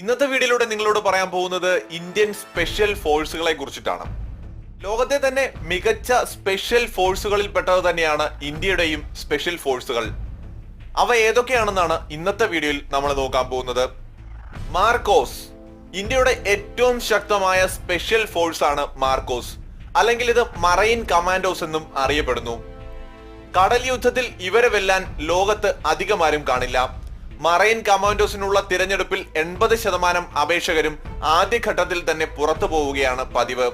ഇന്നത്തെ വീഡിയോയിലൂടെ നിങ്ങളോട് പറയാൻ പോകുന്നത് ഇന്ത്യൻ സ്പെഷ്യൽ ഫോഴ്സുകളെ കുറിച്ചിട്ടാണ്. ലോകത്തെ തന്നെ മികച്ച സ്പെഷ്യൽ ഫോഴ്സുകളിൽ പെട്ടത് തന്നെയാണ് ഇന്ത്യയുടെയും സ്പെഷ്യൽ ഫോഴ്സുകൾ. അവ ഏതൊക്കെയാണെന്നാണ് ഇന്നത്തെ വീഡിയോയിൽ നമ്മൾ നോക്കാൻ പോകുന്നത്. മാർക്കോസ്. ഇന്ത്യയുടെ ഏറ്റവും ശക്തമായ സ്പെഷ്യൽ ഫോഴ്സ് ആണ് മാർക്കോസ്. അല്ലെങ്കിൽ ഇത് മറൈൻ കമാൻഡോസ് എന്നും അറിയപ്പെടുന്നു. കടൽ യുദ്ധത്തിൽ ഇവരെ വെല്ലാൻ ലോകത്ത് അധികമാരും കാണില്ല. മറൈൻ കമാൻഡോസിനുള്ള തിരഞ്ഞെടുപ്പിൽ എൺപത് ശതമാനം അപേക്ഷകരും ആദ്യഘട്ടത്തിൽ തന്നെ പുറത്തു പോവുകയാണ് പതിവ്.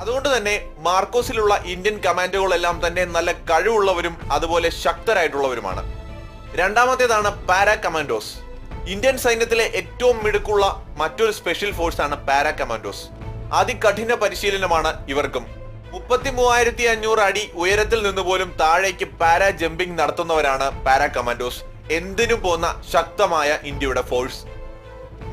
അതുകൊണ്ട് തന്നെ മാർക്കോസിലുള്ള ഇന്ത്യൻ കമാൻഡോകളെല്ലാം തന്നെ നല്ല കഴിവുള്ളവരും അതുപോലെ ശക്തരായിട്ടുള്ളവരുമാണ്. രണ്ടാമത്തേതാണ് പാരാ കമാൻഡോസ്. ഇന്ത്യൻ സൈന്യത്തിലെ ഏറ്റവും മിടുക്കുള്ള മറ്റൊരു സ്പെഷ്യൽ ഫോഴ്സ് ആണ് പാരാ കമാൻഡോസ്. അതികഠിന പരിശീലനമാണ് ഇവർക്കും. മുപ്പത്തി മൂവായിരത്തി അഞ്ഞൂറ് അടി ഉയരത്തിൽ നിന്ന് പോലും താഴേക്ക് പാരാ ജമ്പിംഗ് നടത്തുന്നവരാണ് പാരാ കമാൻഡോസ്. എന്തിനും പോന്ന ശക്തമായ ഇന്ത്യയുടെ ഫോഴ്സ്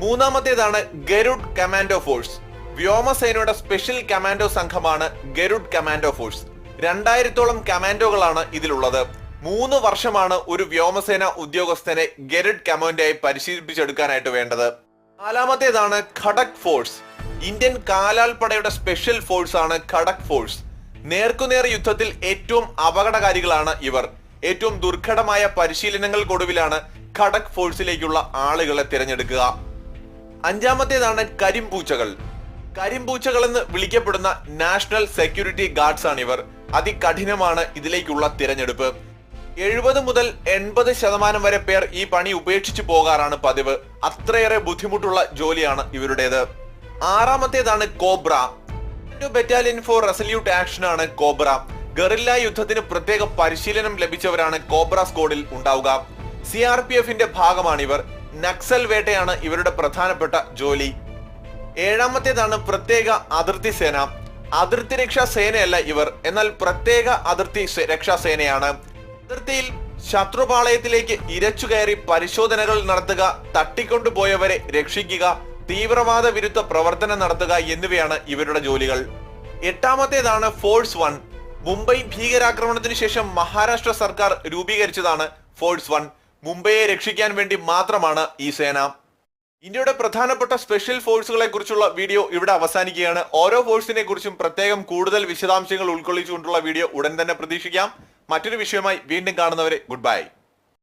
മൂന്നാമത്തേതാണ് ഗരുഡ് കമാൻഡോ ഫോഴ്സ് വ്യോമസേനയുടെ സ്പെഷ്യൽ കമാൻഡോ സംഘമാണ് ഗരുഡ് കമാൻഡോ ഫോഴ്സ് രണ്ടായിരത്തോളം കമാൻഡോകളാണ് ഇതിലുള്ളത്. മൂന്ന് വർഷമാണ് ഒരു വ്യോമസേന ഉദ്യോഗസ്ഥനെ ഗരുഡ് കമാൻഡോയായി പരിശീലിപ്പിച്ചെടുക്കാനായിട്ട് വേണ്ടത്. നാലാമത്തേതാണ് ഖടക് ഫോഴ്സ് ഇന്ത്യൻ കാലാൽപ്പടയുടെ സ്പെഷ്യൽ ഫോഴ്സ് ആണ് ഖഡക് ഫോഴ്സ് നേർക്കുനേർ യുദ്ധത്തിൽ ഏറ്റവും അപകടകാരികളാണ് ഇവർ. ഏറ്റവും ദുർഘടമായ പരിശീലനങ്ങൾക്കൊടുവിലാണ് ഖടക് ഫോഴ്സിലേക്കുള്ള ആളുകളെ തിരഞ്ഞെടുക്കുക. അഞ്ചാമത്തേതാണ് കരിമ്പൂച്ചകൾ. കരിമ്പൂച്ചകൾ എന്ന് വിളിക്കപ്പെടുന്ന നാഷണൽ സെക്യൂരിറ്റി ഗാർഡ്സ് ആണ് ഇവർ അതികഠിനമാണ് ഇതിലേക്കുള്ള തിരഞ്ഞെടുപ്പ്. എഴുപത് മുതൽ എൺപത് ശതമാനം വരെ പേർ ഈ പണി ഉപേക്ഷിച്ചു പോകാറാണ് പതിവ്. അത്രയേറെ ബുദ്ധിമുട്ടുള്ള ജോലിയാണ് ഇവരുടേത്. ആറാമത്തേതാണ് COBRA. Battalion for resolute action ആണ് കോബ്ര. ഗറില്ല യുദ്ധത്തിന് പ്രത്യേക പരിശീലനം ലഭിച്ചവരാണ് കോബ്ര സ്ക്വാഡിൽ ഉണ്ടാവുക. സി ആർ പി എഫിന്റെ ഭാഗമാണിവർ. നക്സൽ വേട്ടയാണ് ഇവരുടെ പ്രധാനപ്പെട്ട ജോലി. ഏഴാമത്തേതാണ് പ്രത്യേക അതിർത്തി സേന. അതിർത്തി രക്ഷാ സേനയല്ല ഇവർ. എന്നാൽ പ്രത്യേക അതിർത്തി രക്ഷാ സേനയാണ്. അതിർത്തിയിൽ ശത്രുപാളയത്തിലേക്ക് ഇരച്ചു കയറി പരിശോധനകൾ നടത്തുക തട്ടിക്കൊണ്ടുപോയവരെ രക്ഷിക്കുക തീവ്രവാദ വിരുദ്ധ പ്രവർത്തനം നടത്തുക എന്നിവയാണ് ഇവരുടെ ജോലികൾ. എട്ടാമത്തേതാണ് ഫോഴ്സ് വൺ. മുംബൈ ഭീകരാക്രമണത്തിന് ശേഷം മഹാരാഷ്ട്ര സർക്കാർ രൂപീകരിച്ചതാണ് ഫോഴ്സ് വൺ. മുംബൈയെ രക്ഷിക്കാൻ വേണ്ടി മാത്രമാണ് ഈ സേന. ഇന്ത്യയുടെ പ്രധാനപ്പെട്ട സ്പെഷ്യൽ ഫോഴ്സുകളെ കുറിച്ചുള്ള വീഡിയോ ഇവിടെ അവസാനിക്കുകയാണ്. ഓരോ ഫോഴ്സിനെ കുറിച്ചും പ്രത്യേകം കൂടുതൽ വിശദാംശങ്ങൾ ഉൾക്കൊള്ളിച്ചുകൊണ്ടുള്ള വീഡിയോ ഉടൻ തന്നെ പ്രതീക്ഷിക്കാം. മറ്റൊരു വിഷയമായി വീണ്ടും കാണുന്നവരെ ഗുഡ് ബൈ.